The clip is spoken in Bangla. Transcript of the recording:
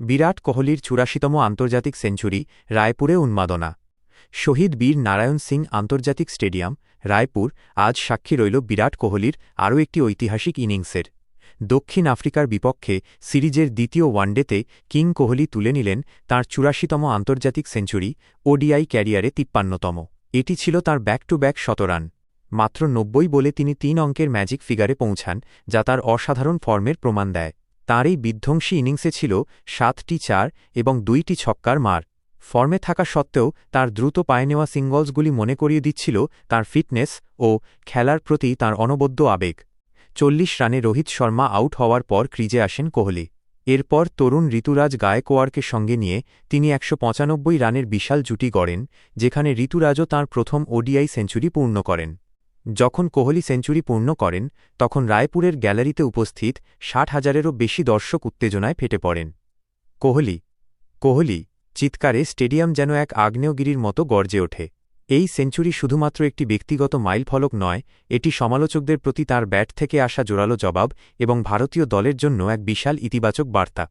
বিরাট কোহলির চুরাশিতম আন্তর্জাতিক সেঞ্চুরি, রায়পুরে উন্মাদনা। শহীদ বীর নারায়ণ সিং আন্তর্জাতিক স্টেডিয়াম, রায়পুর, আজ সাক্ষী রইল বিরাট কোহলির আরও একটি ঐতিহাসিক ইনিংসের। দক্ষিণ আফ্রিকার বিপক্ষে সিরিজের দ্বিতীয় ওয়ানডেতে কিং কোহলি তুলে নিলেন তাঁর চুরাশিতম আন্তর্জাতিক সেঞ্চুরি, ওডিআই ক্যারিয়ারে তিপ্পান্নতম। এটি ছিল তার ব্যাক টু ব্যাক শতরান মাত্র নব্বই বলে তিনি তিন অঙ্কের ম্যাজিক ফিগারে পৌঁছান, যা তার অসাধারণ ফর্মের প্রমাণ দেয়। তাঁর এই বিধ্বংসী ইনিংসে ছিল সাতটি চার এবং দুইটি ছক্কার মার। ফর্মে থাকা সত্ত্বেও তার দ্রুত পায়ে নেওয়া সিঙ্গলসগুলি মনে করিয়ে দিচ্ছিল তার ফিটনেস ও খেলার প্রতি তার অনবদ্য আবেগ। চল্লিশ রানে রোহিত শর্মা আউট হওয়ার পর ক্রিজে আসেন কোহলি। এরপর তরুণ ঋতুরাজ গায়কোয়াড়কে সঙ্গে নিয়ে তিনি একশো পঁচানব্বই রানের বিশাল জুটি গড়েন, যেখানে ঋতুরাজও তাঁর প্রথম ওডিআই সেঞ্চুরি পূর্ণ করেন। যখন কোহলি সেঞ্চুরি পূর্ণ করেন, তখন রায়পুরের গ্যালারিতে উপস্থিত ষাট হাজারেরও বেশি দর্শক উত্তেজনায় ফেটে পড়েন। কোহলি কোহলি, চিৎকারে স্টেডিয়াম যেন এক আগ্নেয়গিরির মতো গর্জে ওঠে। এই সেঞ্চুরি শুধুমাত্র একটি ব্যক্তিগত মাইলফলক নয়, এটি সমালোচকদের প্রতি তার ব্যাট থেকে আসা জোরালো জবাব এবং ভারতীয় দলের জন্য এক বিশাল ইতিবাচক বার্তা।